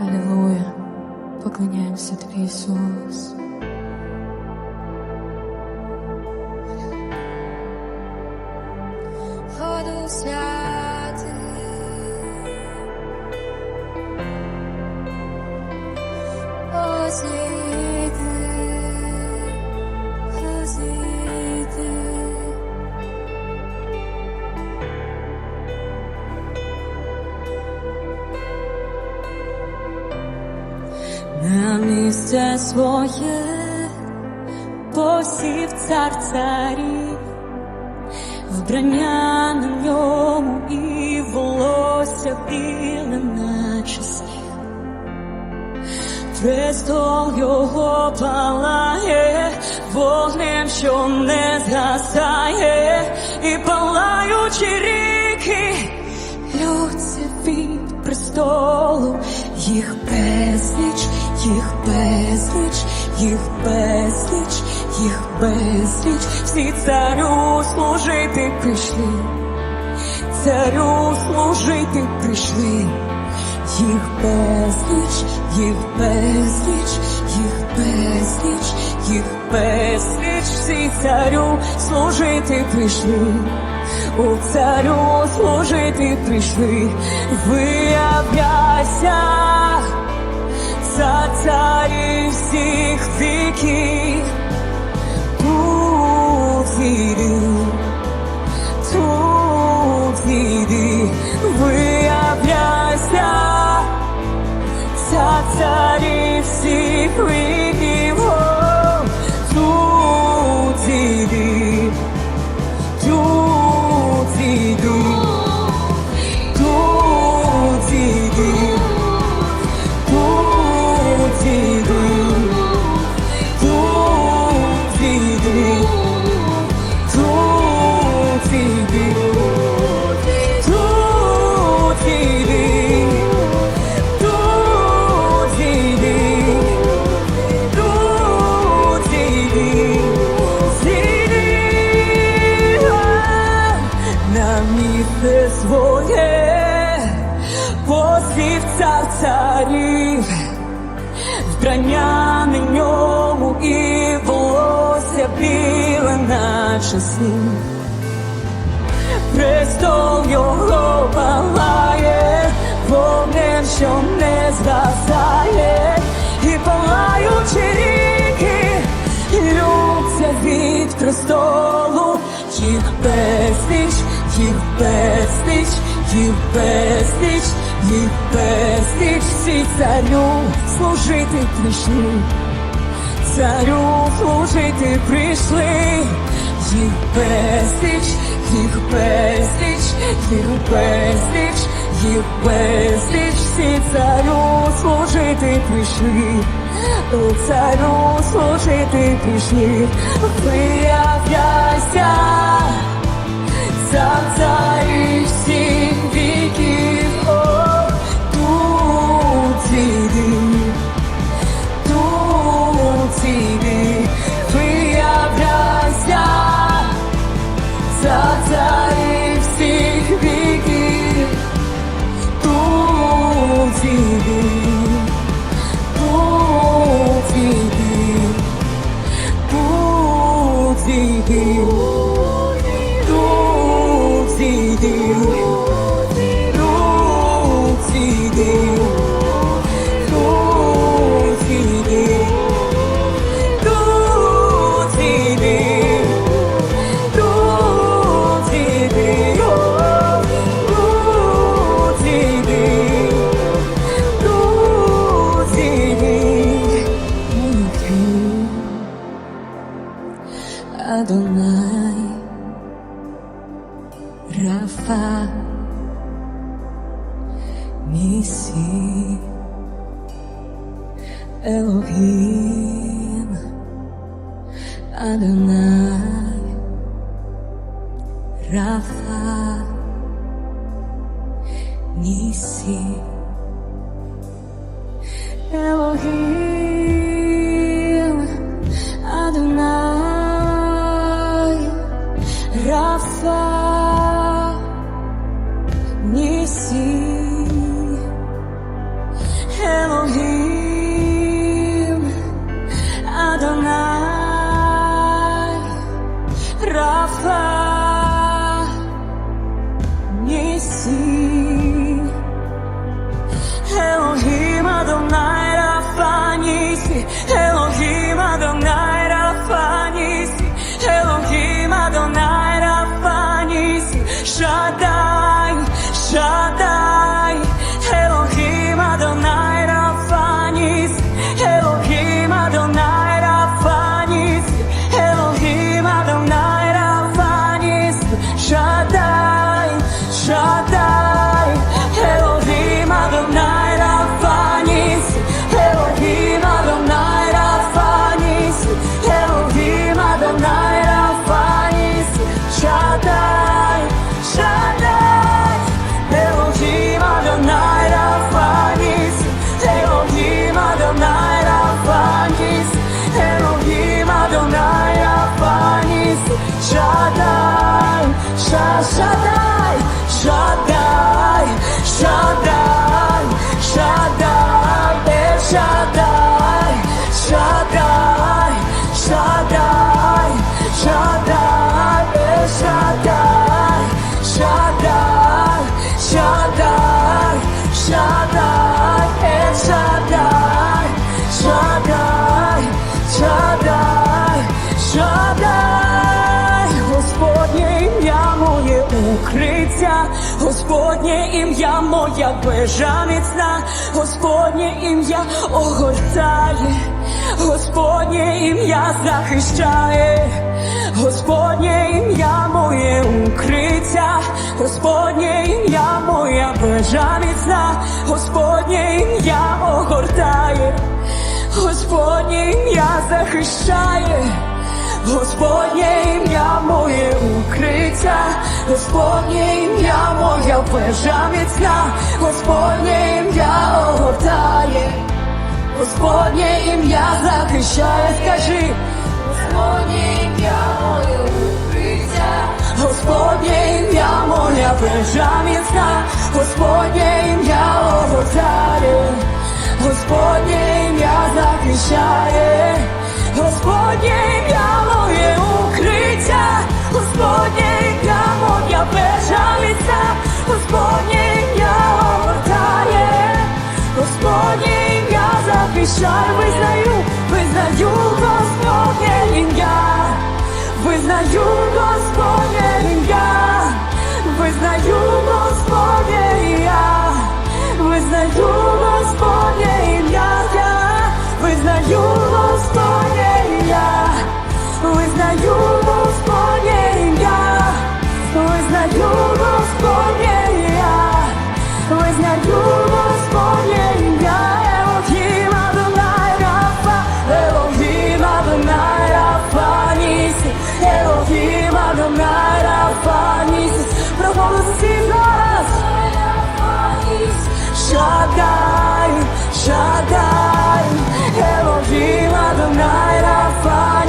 Алілуя, поклоняемся Тебе, Иисус. Ходу святий, місце своє посів цар царів, вбрання на ньому і волосся біле наче сніг. Престол його палає, вогнем, що не згасає, і палаючі ріки лються від престолу, їх безліч, їх безліч, їх безліч, їх безліч, всі царю служити прийшли, царю служити прийшли. Їх безліч, їх безліч, їх безліч, їх безліч, всі царю служити прийшли, у царю служити прийшли, виявляйся, цар царів всіх віків, тут іди, тут іди, виявляйся, цар царів всіх віків, наче сніг. Престол його палає, вогнем, що не згасає, і палаючі ріки, лються від престолу, їх безліч, їх безліч, їх безліч, їх безліч, всі царю служити прийшли. Царю служити прийшли, їх безліч, їх безліч, їх безліч, їх безліч, всі царю служити прийшли, царю служити прийшли, виявляйся, цар царі всіх Adonai, Rafa, Nisi, Elohim, Adonai, Rafa, Nisi. Rafa Nisi укриття, Господнє ім'я моя вежа Господнє ім'я огортає, Господнє ім'я захищає, Господнє ім'я моє укриття, Господнє ім'я моя вежа міцна, Господнє ім'я огортає, Господнє ім'я захищає. Господнє ім'я моє укриття, Господнє ім'я моя вежа міцна, Господнє ім'я огортає, Господнє ім'я захищає, скажи, Господнє ім'я моє укриття, Господнє ім'я моя вежа міцна, Господнє ім'я огортає, захищає, визнаю, визнаю Господнє ім'я, визнаю Господнє ім'я, визнаю Shaddai, Shaddai, Elohim Adonai Rapha.